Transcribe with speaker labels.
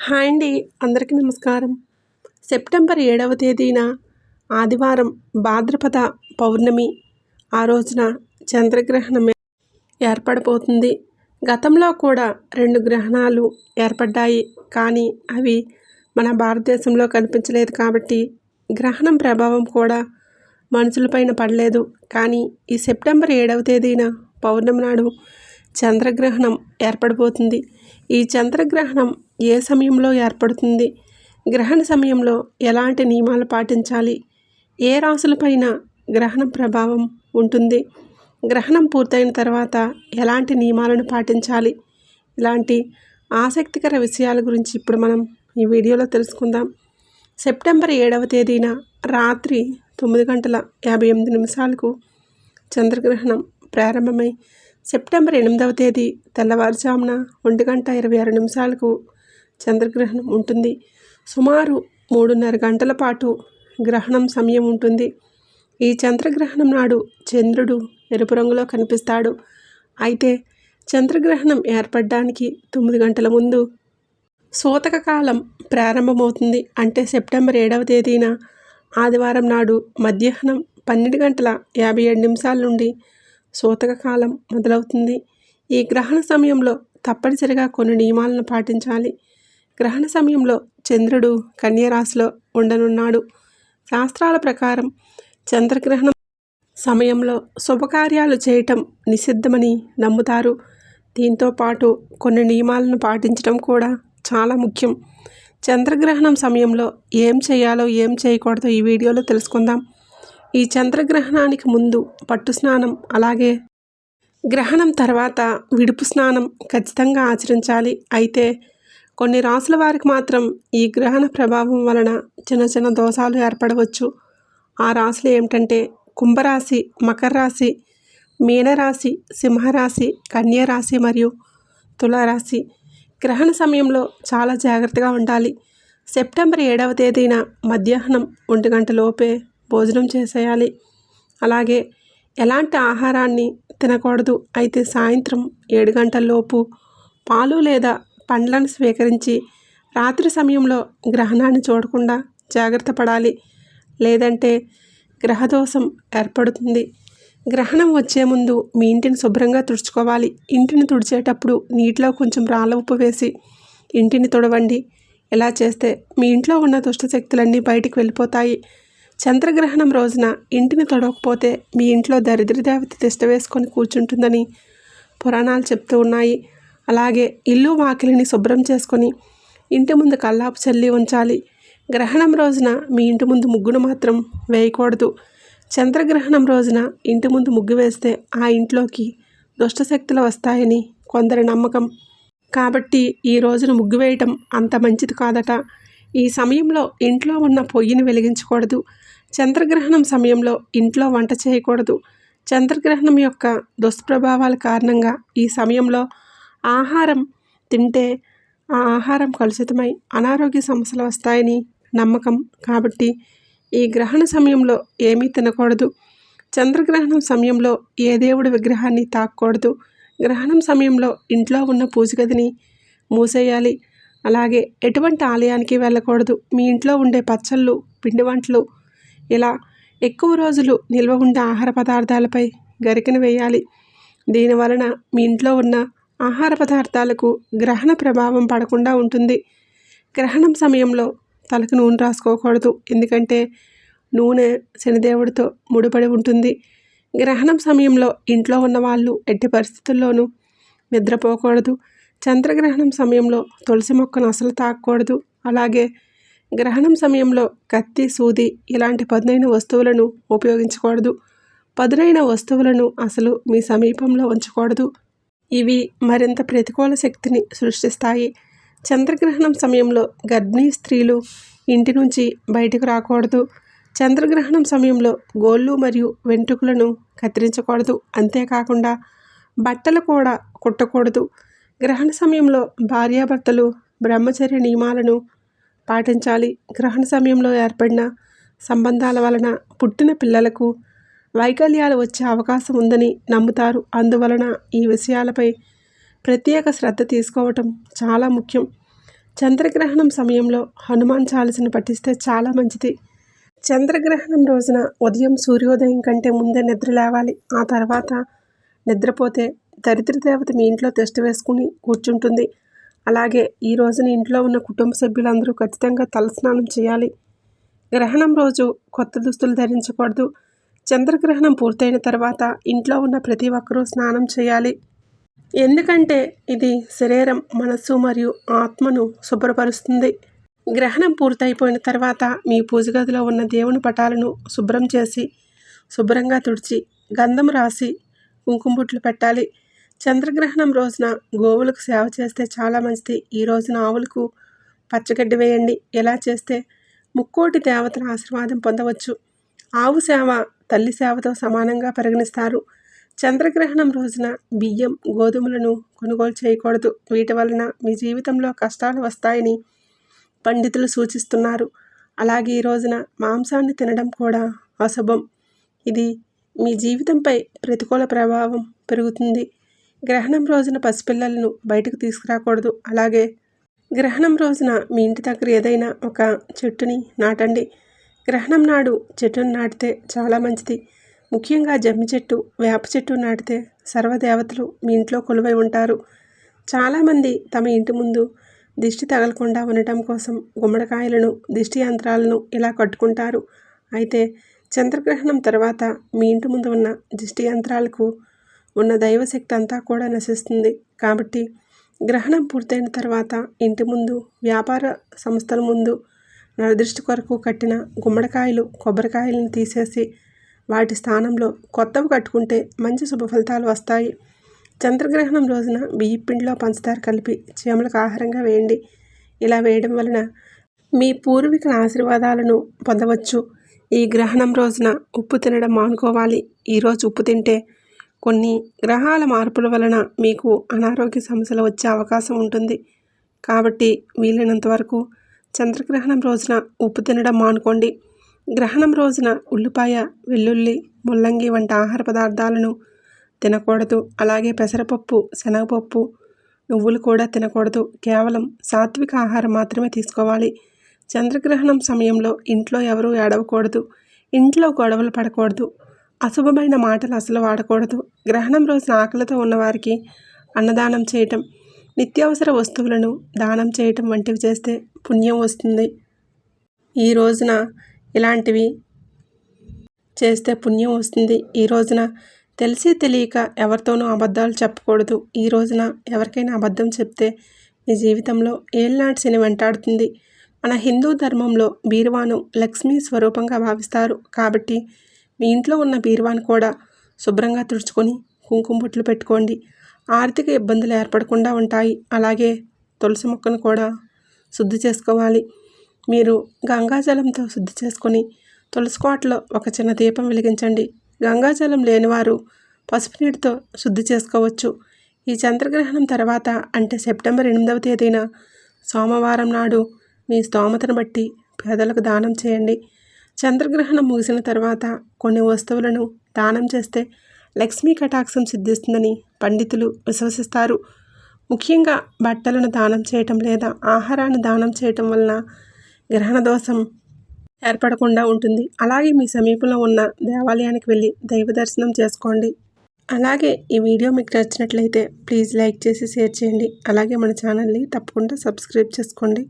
Speaker 1: Hi అండి అందరికీ నమస్కారం. సెప్టెంబర్ ఏడవ తేదీన ఆదివారం భాద్రపద పౌర్ణమి. ఆ రోజున చంద్రగ్రహణం ఏర్పడబోతుంది గతంలో కూడా రెండు గ్రహణాలు ఏర్పడ్డాయి. కానీ అవి మన భారతదేశంలో కనిపించలేదు కాబట్టి గ్రహణం ప్రభావం కూడా మనుషులపైన పడలేదు. కానీ ఈ సెప్టెంబర్ ఏడవ తేదీన పౌర్ణమి నాడు చంద్రగ్రహణం ఏర్పడబోతుంది ఈ చంద్రగ్రహణం ఏ సమయంలో ఏర్పడుతుంది? గ్రహణ సమయంలో ఎలాంటి నియమాలు పాటించాలి? ఏ రాసులపైన గ్రహణం ప్రభావం ఉంటుంది? గ్రహణం పూర్తయిన తర్వాత ఎలాంటి నియమాలను పాటించాలి? ఇలాంటి ఆసక్తికర విషయాల గురించి ఇప్పుడు మనం ఈ వీడియోలో తెలుసుకుందాం. సెప్టెంబర్ ఏడవ తేదీన రాత్రి తొమ్మిది గంటల యాభై ఎనిమిది నిమిషాలకు చంద్రగ్రహణం ప్రారంభమై సెప్టెంబర్ ఎనిమిదవ తేదీ తెల్లవారుజామున ఒంటి గంట ఇరవై ఆరు నిమిషాలకు చంద్రగ్రహణం ఉంటుంది. సుమారు మూడున్నర గంటల పాటు గ్రహణం సమయం ఉంటుంది. ఈ చంద్రగ్రహణం నాడు చంద్రుడు ఎరుపు రంగులో కనిపిస్తాడు. అయితే చంద్రగ్రహణం ఏర్పడడానికి తొమ్మిది గంటల ముందు సూతక కాలం ప్రారంభమవుతుంది. అంటే సెప్టెంబర్ ఏడవ తేదీన ఆదివారం నాడు మధ్యాహ్నం పన్నెండు గంటల యాభై ఏడు నిమిషాల నుండి సూతక కాలం మొదలవుతుంది. ఈ గ్రహణ సమయంలో తప్పనిసరిగా కొన్ని నియమాలను పాటించాలి. గ్రహణ సమయంలో చంద్రుడు కన్యరాశిలో ఉండనున్నాడు. శాస్త్రాల ప్రకారం చంద్రగ్రహణం సమయంలో శుభకార్యాలు చేయటం నిషిద్ధమని నమ్ముతారు. దీంతో పాటు కొన్ని నియమాలను పాటించడం కూడా చాలా ముఖ్యం. చంద్రగ్రహణం సమయంలో ఏం చేయాలో ఏం చేయకూడదో ఈ వీడియోలో తెలుసుకుందాం. ఈ చంద్రగ్రహణానికి ముందు పట్టు స్నానం అలాగే గ్రహణం తర్వాత విడుపు స్నానం ఖచ్చితంగా ఆచరించాలి. అయితే కొన్ని రాసుల వారికి మాత్రం ఈ గ్రహణ ప్రభావం వలన చిన్న చిన్న దోషాలు ఏర్పడవచ్చు. ఆ రాశులు ఏమిటంటే కుంభరాశి మకర రాశి మీనరాశి సింహరాశి కన్యరాశి మరియు తులారాశి. గ్రహణ సమయంలో చాలా జాగ్రత్తగా ఉండాలి. సెప్టెంబర్ ఏడవ తేదీన మధ్యాహ్నం ఒంటి గంట లోపే భోజనం చేసేయాలి. అలాగే ఎలాంటి ఆహారాన్ని తినకూడదు. అయితే సాయంత్రం ఏడు గంటలలోపు పాలు లేదా పండ్లను స్వీకరించి రాత్రి సమయంలో గ్రహణాన్ని చూడకుండా జాగ్రత్త పడాలి. లేదంటే గ్రహదోషం ఏర్పడుతుంది. గ్రహణం వచ్చే ముందు మీ ఇంటిని శుభ్రంగా తుడుచుకోవాలి. ఇంటిని తుడిచేటప్పుడు నీటిలో కొంచెం రాళ్ళ ఉప్పు వేసి ఇంటిని తుడవండి. ఇలా చేస్తే మీ ఇంట్లో ఉన్న దుష్టశక్తులన్నీ బయటికి వెళ్ళిపోతాయి. చంద్రగ్రహణం రోజున ఇంటిని తొడవకపోతే మీ ఇంట్లో దరిద్ర దేవత తిష్ట వేసుకొని కూర్చుంటుందని పురాణాలు చెప్తూ ఉన్నాయి. అలాగే ఇల్లు వాకిలిని శుభ్రం చేసుకొని ఇంటి ముందు కల్లాపు చల్లి ఉంచాలి. గ్రహణం రోజున మీ ఇంటి ముందు ముగ్గును మాత్రం వేయకూడదు. చంద్రగ్రహణం రోజున ఇంటి ముందు ముగ్గు వేస్తే ఆ ఇంట్లోకి దుష్టశక్తులు వస్తాయని కొందరి నమ్మకం. కాబట్టి ఈ రోజున ముగ్గు వేయటం అంత మంచిది కాదట. ఈ సమయంలో ఇంట్లో ఉన్న పొయ్యిని వెలిగించకూడదు. చంద్రగ్రహణం సమయంలో ఇంట్లో వంట చేయకూడదు. చంద్రగ్రహణం యొక్క దుష్ప్రభావాల కారణంగా ఈ సమయంలో ఆహారం తింటే ఆ ఆహారం కలుషితమై అనారోగ్య సమస్యలు వస్తాయని నమ్మకం కాబట్టి ఈ గ్రహణ సమయంలో ఏమీ తినకూడదు. చంద్రగ్రహణం సమయంలో ఏ దేవుడి విగ్రహాన్ని తాకూడదు గ్రహణం సమయంలో ఇంట్లో ఉన్న పూజగదిని మూసేయాలి. అలాగే ఎటువంటి ఆలయానికి వెళ్ళకూడదు. మీ ఇంట్లో ఉండే పచ్చళ్ళు పిండి వంటలు ఇలా ఎక్కువ రోజులు నిల్వ ఉండే ఆహార పదార్థాలపై గరికను వేయాలి. దీనివలన మీ ఇంట్లో ఉన్న ఆహార పదార్థాలకు గ్రహణ ప్రభావం పడకుండా ఉంటుంది. గ్రహణం సమయంలో తలకు నూనె రాసుకోకూడదు. ఎందుకంటే నూనె శనిదేవుడితో ముడిపడి ఉంటుంది. గ్రహణం సమయంలో ఇంట్లో ఉన్న వాళ్ళు ఎట్టి పరిస్థితుల్లోనూ నిద్రపోకూడదు. చంద్రగ్రహణం సమయంలో తులసి మొక్కను అసలు తాకూడదు అలాగే గ్రహణం సమయంలో కత్తి సూది ఇలాంటి పదునైన వస్తువులను ఉపయోగించకూడదు. పదునైన వస్తువులను అసలు మీ సమీపంలో ఉంచకూడదు. ఇవి మరింత ప్రతికూల శక్తిని సృష్టిస్తాయి. చంద్రగ్రహణం సమయంలో గర్భిణీ స్త్రీలు ఇంటి నుంచి బయటకు రాకూడదు. చంద్రగ్రహణం సమయంలో గోళ్ళు మరియు వెంట్రుకలను కత్తిరించకూడదు. అంతేకాకుండా బట్టలు కూడా కుట్టకూడదు. గ్రహణ సమయంలో భార్యాభర్తలు బ్రహ్మచర్య నియమాలను పాటించాలి. గ్రహణ సమయంలో ఏర్పడిన సంబంధాల వలన పుట్టిన పిల్లలకు వైకల్యాలు వచ్చే అవకాశం ఉందని నమ్ముతారు. అందువలన ఈ విషయాలపై ప్రత్యేక శ్రద్ధ తీసుకోవటం చాలా ముఖ్యం. చంద్రగ్రహణం సమయంలో హనుమాన్ చాలీసను పఠిస్తే చాలా మంచిది. చంద్రగ్రహణం రోజున ఉదయం సూర్యోదయం కంటే ముందే నిద్ర లేవాలి. ఆ తర్వాత నిద్రపోతే దరిద్ర దేవత మీ ఇంట్లో తెస్ట్ వేసుకుని కూర్చుంటుంది. అలాగే ఈ రోజున ఇంట్లో ఉన్న కుటుంబ సభ్యులందరూ ఖచ్చితంగా తలస్నానం చేయాలి. గ్రహణం రోజు కొత్త దుస్తులు ధరించకూడదు. చంద్రగ్రహణం పూర్తయిన తర్వాత ఇంట్లో ఉన్న ప్రతి ఒక్కరూ స్నానం చేయాలి. ఎందుకంటే ఇది శరీరం మనస్సు మరియు ఆత్మను శుభ్రపరుస్తుంది. గ్రహణం పూర్తయిపోయిన తర్వాత మీ పూజ గదిలో ఉన్న దేవుని పటాలను శుభ్రం చేసి శుభ్రంగా తుడిచి గంధం రాసి కుంకుమ బుట్లు పెట్టాలి. చంద్రగ్రహణం రోజున గోవులకు సేవ చేస్తే చాలా మంచిది. ఈ రోజున ఆవులకు పచ్చగడ్డి వేయండి. ఎలా చేస్తే ముక్కోటి దేవతల ఆశీర్వాదం పొందవచ్చు? ఆవు సేవ తల్లి సేవతో సమానంగా పరిగణిస్తారు. చంద్రగ్రహణం రోజున బియ్యం గోధుమలను కొనుగోలు చేయకూడదు. వీటి వలన మీ జీవితంలో కష్టాలు వస్తాయని పండితులు సూచిస్తున్నారు. అలాగే ఈ రోజున మాంసాన్ని తినడం కూడా అశుభం. ఇది మీ జీవితంపై ప్రతికూల ప్రభావం పెరుగుతుంది. గ్రహణం రోజున పసిపిల్లలను బయటకు తీసుకురాకూడదు. అలాగే గ్రహణం రోజున మీ ఇంటి దగ్గర ఏదైనా ఒక చెట్టుని నాటండి. గ్రహణం నాడు చెట్టును నాటితే చాలా మంచిది. ముఖ్యంగా జమ్మి చెట్టు వేప చెట్టు నాటితే సర్వదేవతలు మీ ఇంట్లో కొలువై ఉంటారు. చాలామంది తమ ఇంటి ముందు దిష్టి తగలకుండా ఉండటం కోసం గుమ్మడికాయలను దిష్టి యంత్రాలను ఇలా కట్టుకుంటారు. అయితే చంద్రగ్రహణం తర్వాత మీ ఇంటి ముందు ఉన్న దిష్టి యంత్రాలకు ఉన్న దైవశక్తి అంతా కూడా నశిస్తుంది. కాబట్టి గ్రహణం పూర్తయిన తర్వాత ఇంటి ముందు వ్యాపార సంస్థల ముందు నరదృష్టి కొరకు కట్టిన గుమ్మడికాయలు కొబ్బరికాయలను తీసేసి వాటి స్థానంలో కొత్తవి కట్టుకుంటే మంచి శుభ ఫలితాలు వస్తాయి. చంద్రగ్రహణం రోజున బియ్య పిండిలో పంచదార కలిపి చీమలకు ఆహారంగా వేయండి. ఇలా వేయడం వలన మీ పూర్వీకుల ఆశీర్వాదాలను పొందవచ్చు. ఈ గ్రహణం రోజున ఉప్పు తినడం మానుకోవాలి. ఈరోజు ఉప్పు తింటే కొన్ని గ్రహాల మార్పుల వలన మీకు అనారోగ్య సమస్యలు వచ్చే అవకాశం ఉంటుంది. కాబట్టి వీలైనంత వరకు చంద్రగ్రహణం రోజున ఉప్పు తినడం మానుకోండి. గ్రహణం రోజున ఉల్లిపాయ వెల్లుల్లి ముల్లంగి వంటి ఆహార పదార్థాలను తినకూడదు. అలాగే పెసరపప్పు శనగపప్పు నువ్వులు కూడా తినకూడదు. కేవలం సాత్విక ఆహారం మాత్రమే తీసుకోవాలి. చంద్రగ్రహణం సమయంలో ఇంట్లో ఎవరూ ఏడవకూడదు. ఇంట్లో గొడవలు పడకూడదు. అశుభమైన మాటలు అసలు వాడకూడదు. గ్రహణం రోజున ఆకలితో ఉన్నవారికి అన్నదానం చేయటం నిత్యావసర వస్తువులను దానం చేయటం వంటివి చేస్తే పుణ్యం వస్తుంది. ఈ రోజున ఇలాంటివి చేస్తే పుణ్యం వస్తుంది. ఈ రోజున తెలిసి తెలియక ఎవరితోనూ అబద్ధాలు చెప్పకూడదు. ఈ రోజున ఎవరికైనా అబద్ధం చెప్తే మీ జీవితంలో ఏళ్ళనాటి శని వెంటాడుతుంది. మన హిందూ ధర్మంలో బీరువాను లక్ష్మీ స్వరూపంగా భావిస్తారు. కాబట్టి మీ ఇంట్లో ఉన్న బీరువాను కూడా శుభ్రంగా తుడుచుకొని కుంకుమ బొట్లు పెట్టుకోండి. ఆర్థిక ఇబ్బందులు ఏర్పడకుండా ఉంటాయి. అలాగే తులసి మొక్కను కూడా శుద్ధి చేసుకోవాలి. మీరు గంగాజలంతో శుద్ధి చేసుకొని తులసి కోటలో ఒక చిన్న దీపం వెలిగించండి. గంగాజలం లేనివారు పసుపు నీటితో శుద్ధి చేసుకోవచ్చు. ఈ చంద్రగ్రహణం తర్వాత అంటే సెప్టెంబర్ ఎనిమిదవ తేదీన సోమవారం నాడు మీ స్తోమతను బట్టి పేదలకు దానం చేయండి. చంద్రగ్రహణం ముగిసిన తర్వాత కొన్ని వస్తువులను దానం చేస్తే లక్ష్మీ కటాక్షం సిద్ధిస్తుందని పండితులు విశ్వసిస్తారు. ముఖ్యంగా బట్టలను దానం చేయటం లేదా ఆహారాన్ని దానం చేయటం వలన గ్రహణ దోషం ఏర్పడకుండా ఉంటుంది. అలాగే మీ సమీపంలో ఉన్న దేవాలయానికి వెళ్ళి దైవ దర్శనం చేసుకోండి. అలాగే ఈ వీడియో మీకు నచ్చినట్లయితే ప్లీజ్ లైక్ చేసి షేర్ చేయండి. అలాగే మన ఛానల్ని తప్పకుండా సబ్స్క్రైబ్ చేసుకోండి.